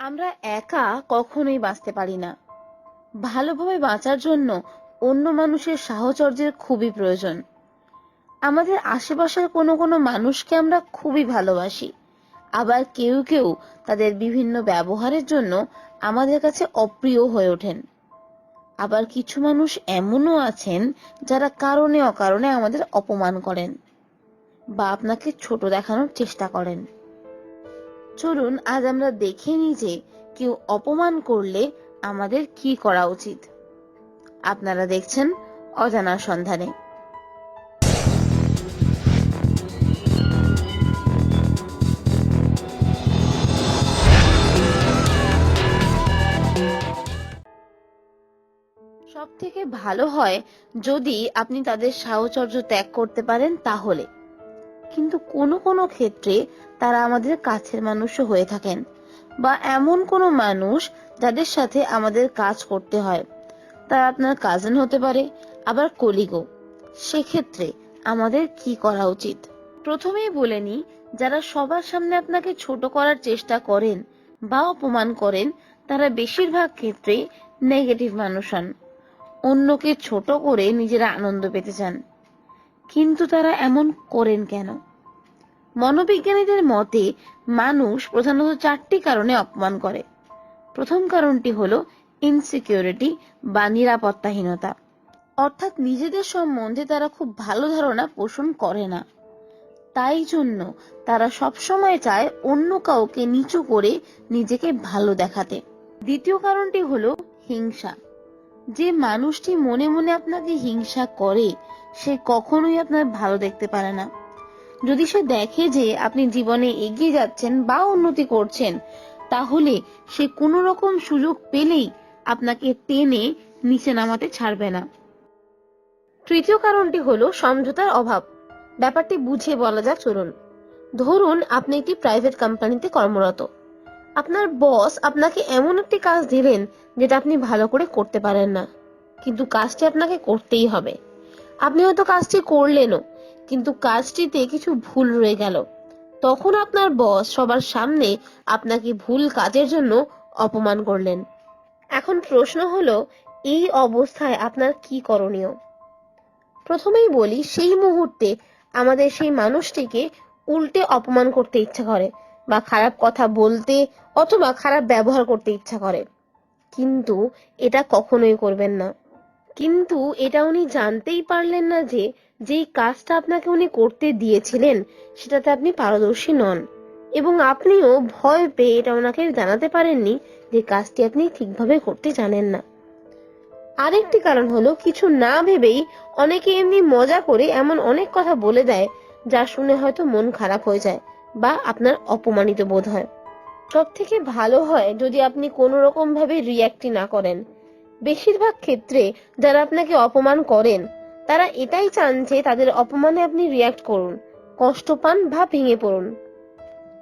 আমরা একা কখনোই বাঁচতে পারি না। ভালোভাবে বাঁচার জন্য অন্য মানুষের সাহচর্যের খুবই প্রয়োজন। আমাদের আশেপাশের কোনো কোনো মানুষকে আমরা খুবই ভালোবাসি। আবার কেউ কেউ তাদের বিভিন্ন ব্যবহারের জন্য আমাদের কাছে অপ্রিয় হয়ে ওঠেন। আবার কিছু মানুষ এমনও আছেন যারা কারণে অকারণে আমাদের অপমান করেন বা আপনাকে ছোট দেখানোর চেষ্টা করেন। চলুন আজ আমরা দেখে নিই যে কেউ অপমান করলে আমাদের কি করা উচিত। আপনারা দেখছেন অজানা সন্ধানে। সব থেকে ভালো হয় যদি আপনি তাদের সাহচর্য ত্যাগ করতে পারেন তাহলে। কিন্তু কোনো কোনো ক্ষেত্রে তারা আমাদের কাছের মানুষও হয়ে থাকেন বা এমন কোনো মানুষ যাদের সাথে আমাদের কাজ করতে হয়। তারা আপনার কাজিন হতে পারে, আবার কলিগো সেক্ষেত্রে আমাদের কি করা উচিত? প্রথমেই বলে নিই, যারা সবার সামনে আপনাকে ছোট করার চেষ্টা করেন বা অপমান করেন, তারা বেশিরভাগ ক্ষেত্রে নেগেটিভ মানুষ হন। অন্যকে ছোট করে নিজেরা আনন্দ পেতে চান। কিন্তু তারা এমন করেন কেন? মনোবিজ্ঞানীদের মতে, মানুষ প্রধানত চারটি কারণে অপমান করে। প্রথম কারণটি হলো ইনসিকিউরিটি বা নিরাপত্তাহীনতা। অর্থাৎ নিজেদের সম্বন্ধে তারা খুব ভালো ধারণা পোষণ করে না। তাই জন্য তারা সবসময় চায় অন্য কাউকে নিচু করে নিজেকে ভালো দেখাতে। দ্বিতীয় কারণটি হলো হিংসা। যে মানুষটি মনে মনে আপনাকে হিংসা করে সে কখনোই আপনার ভালো দেখতে পারে না। যদি সে দেখে যে আপনি জীবনে এগিয়ে যাচ্ছেন বা উন্নতি করছেন, তাহলে সে কোনো রকম সুযোগ পেলেই আপনাকে টেনে নিচে নামাতে ছাড়বে না। তৃতীয় কারণটি হলো সমঝোতার অভাব। ব্যাপারটি বুঝে বলা যাক, চলুন। ধরুন আপনি একটি প্রাইভেট কোম্পানিতে কর্মরত। আপনার বস আপনাকে এমন একটি কাজ দিলেন যেটা আপনি ভালো করে করতে পারেন না। কিন্তু কাজটি আপনাকে করতেই হবে। আপনি হয়তো কাজটি করলেনও, কিন্তু কাজটিতে কিছু ভুল রয়ে গেল। তখন আপনার বস সবার সামনে আপনাকে ভুল কাজের জন্য অপমান করলেন। এখন প্রশ্ন হলো, এই অবস্থায় আপনার কি করণীয়? প্রথমেই বলি, সেই মুহূর্তে আমাদের সেই মানুষটিকে উল্টে অপমান করতে ইচ্ছা করে, বা খারাপ কথা বলতে অথবা খারাপ ব্যবহার করতে ইচ্ছা করে। কিন্তু এটা কখনোই করবেন না। কিন্তু এটা উনি জানতেই পারলেন না যে যেই কাজটা আপনাকে উনি করতে দিয়েছিলেন, সেটাতে আপনি পারদর্শী নন। এবং আপনিও ভয় পেয়ে এটা ওনাকে জানাতে পারেননি যে কাজটি আপনি ঠিকভাবে করতে জানেন না। আরেকটি কারণ হলো, কিছু না ভেবেই অনেকে এমনি মজা করে এমন অনেক কথা বলে দেয়, যা শুনে হয়তো মন খারাপ হয়ে যায় বা আপনার অপমানিত বোধ হয়। সব থেকে ভালো হয় যদি আপনি কোনো রকম ভাবে রিয়াক্টই না করেন। বেশিরভাগ ক্ষেত্রে যারা আপনাকে অপমান করেন, তারা এটাই চান যে তাদের অপমানে আপনি রিয়াক্ট করুন, কষ্ট পান বা ভেঙে পড়ুন।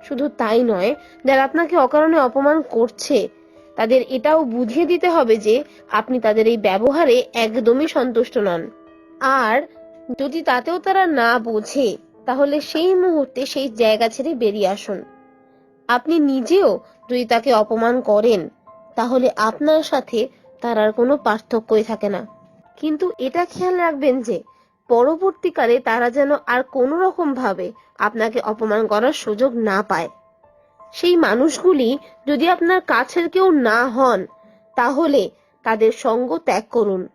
শুধু তাই নয়, যারা আপনাকে অকারণে অপমান করছে, তাদের এটাও বুঝিয়ে দিতে হবে যে আপনি তাদের এই ব্যবহারে একদমই সন্তুষ্ট নন। আর যদি তাতেও তারা না বোঝে, তাহলে সেই মুহূর্তে সেই জায়গা ছেড়ে বেরিয়ে আসুন। আপনি নিজেও যদি তাকে অপমান করেন, তাহলে আপনার সাথে তার আর কোনো পার্থক্যই থাকে না। কিন্তু এটা খেয়াল রাখবেন যে, পরবর্তীকালে তারা যেন আর কোনো রকম ভাবে আপনাকে অপমান করার সুযোগ না পায়। সেই মানুষগুলি যদি আপনার কাছের কেউ না হন, তাহলে তাদের সঙ্গ ত্যাগ করুন।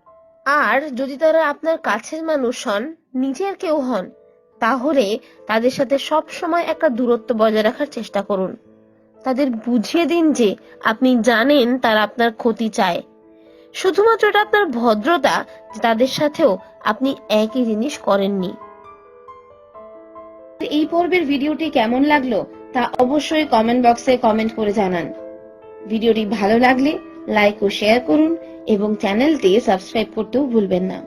আর যদি তারা আপনার কাছের মানুষ হন, নিজের কেউ হন, তাহলে তাদের সাথে সব সময় একটা দূরত্ব বজায় রাখার চেষ্টা করুন। তাদের বুঝিয়ে দিন যে, আপনি জানেন তারা আপনার ক্ষতি চায়। শুধুমাত্র এটা আপনার ভদ্রতা যে তাদের সাথেও আপনি একই জিনিস করেননি। এই পর্বের ভিডিওটি কেমন লাগল তা অবশ্যই কমেন্ট বক্সে কমেন্ট করে জানান। ভিডিওটি ভালো লাগলে লাইক ও শেয়ার করুন এবং চ্যানেলটি সাবস্ক্রাইব করতেও ভুলবেন না।